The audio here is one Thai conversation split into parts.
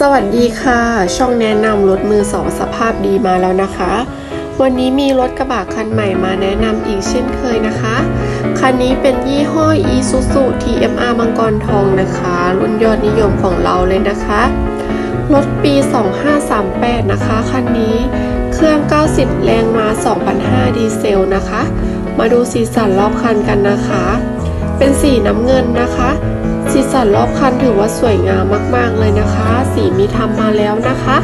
สวัสดีค่ะ ช่องแนะนำรถมือสองสภาพดีมาแล้วนะคะ วันนี้มีรถกระบะคันใหม่มาแนะนำอีกเช่นเคยนะคะ คันนี้เป็นยี่ห้อ Isuzu TMR มังกรทองนะคะ รุ่นยอดนิยมของเราเลยนะคะ รถปี 2538 นะคะ คันนี้เครื่อง 90 แรงมา2,500 ดีเซลนะคะ มาดูสีสันรอบคันกันนะคะ เป็นสีน้ำเงินนะคะ สีสันรอบคันถือว่าสวยงามมาก ๆ เลยนะคะ สีมีทำมาแล้วนะคะ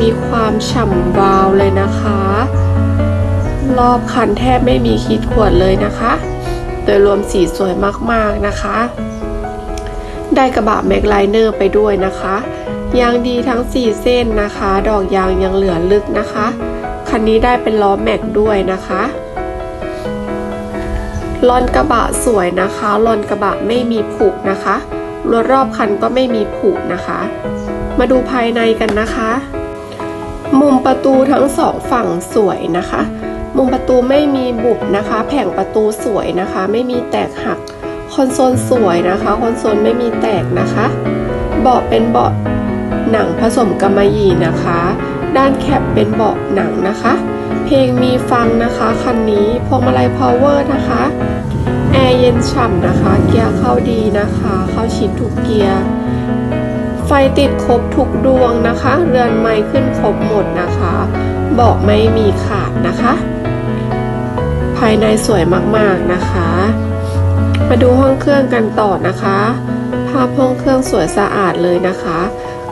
มีความฉ่ำวาวเลยนะคะ รอบคันแทบไม่มีขีดข่วนเลยนะคะ โดยรวมสีสวยมาก ๆ นะคะ ได้กระบะแม็กไลเนอร์ไปด้วยนะคะ ยางดีทั้ง 4 เส้นนะคะ ดอกยางยังเหลือลึกนะคะ คันนี้ได้เป็นล้อแม็กด้วยนะคะ ลอนกระบะสวยนะคะลอนกระบะไม่มีผุนะคะรถรอบคันก็ไม่มีผุนะคะ มาดูภายในกันนะคะ มุมประตูทั้งสองฝั่งสวยนะคะ มุมประตูไม่มีบุบนะคะ แผงประตูสวยนะคะ ไม่มีแตกหัก คอนโซลสวยนะคะ คอนโซลไม่มีแตกนะคะ เบาะเป็นเบาะหนังผสมกำมะหยี่นะคะ ด้านแคปเป็นเบาะหนังนะคะ เพลงมีฟังนะคะคันนี้พวงมาลัยพาวเวอร์นะคะแอร์เย็นฉ่ำนะคะ เกียร์เข้าดีนะคะ เข้าชิดทุกเกียร์ ไฟติดครบทุกดวงนะคะ เรือนไม้ขึ้นครบหมดนะคะเบาะไม่มีขาดนะคะ ภายในสวยมากๆนะคะ มาดูห้องเครื่องกันต่อนะคะ ภาพห้องเครื่องสวยสะอาดเลยนะคะ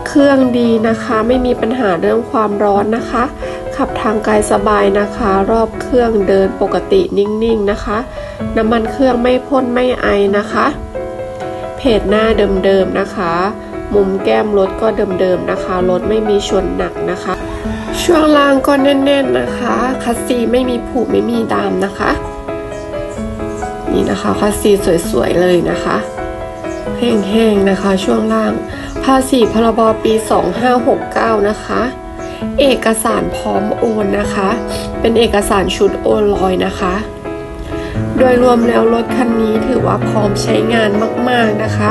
เครื่องดีนะคะไม่มีปัญหาเรื่องความร้อนนะคะ ขับทางไกลสบายนะคะ รอบเครื่องเดินปกตินิ่งๆนะคะ น้ำมันเครื่องไม่พ่นไม่ไอนะคะ เพจหน้าเดิมๆนะคะ มุมแก้มรถก็เดิมๆนะคะรถไม่มีชนหนักนะคะ ช่วงล่างก็แน่นๆนะคะคัสซีไม่มีผุไม่มีดามนะคะ นี่นะคะคัสซีสวยๆเลยนะคะแห้งๆนะคะช่วงล่าง ภาษีพรบปี 2569 นะคะ เอกสารพร้อมโอนนะคะ เป็นเอกสารชุดโอนลอยนะคะ โดยรวมแล้วรถคันนี้ถือว่าพร้อมใช้งานมากๆนะคะ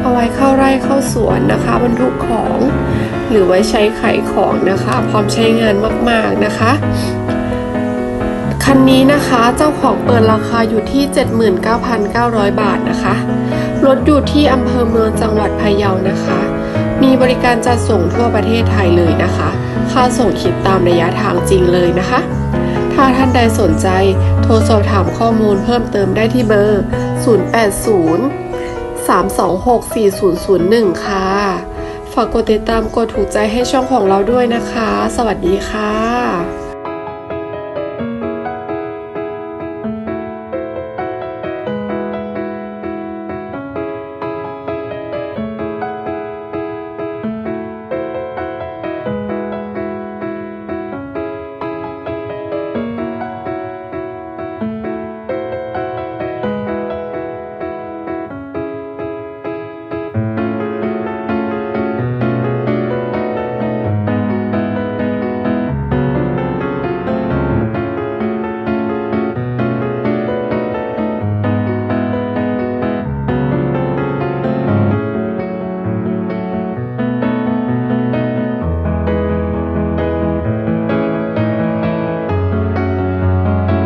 เอาไว้เข้าไร่เข้าสวนนะคะบรรทุกของ หรือไว้ใช้ขายของนะคะ พร้อมใช้งานมากๆนะคะคันนี้นะคะเจ้าของเปิดราคาอยู่ที่ 79,900 บาทนะคะรถอยู่ที่อำเภอเมืองจังหวัดพะเยานะคะ มีบริการจัดส่งทั่วประเทศไทยเลยนะคะ ค่าส่งคิดตามระยะทางจริงเลยนะคะ ถ้าท่านใดสนใจโทรสอบถามข้อมูลเพิ่มเติมได้ที่เบอร์ 080 326 4001 ค่ะ ฝากกดติดตามกดถูกใจให้ช่องของเราด้วยนะคะ สวัสดีค่ะ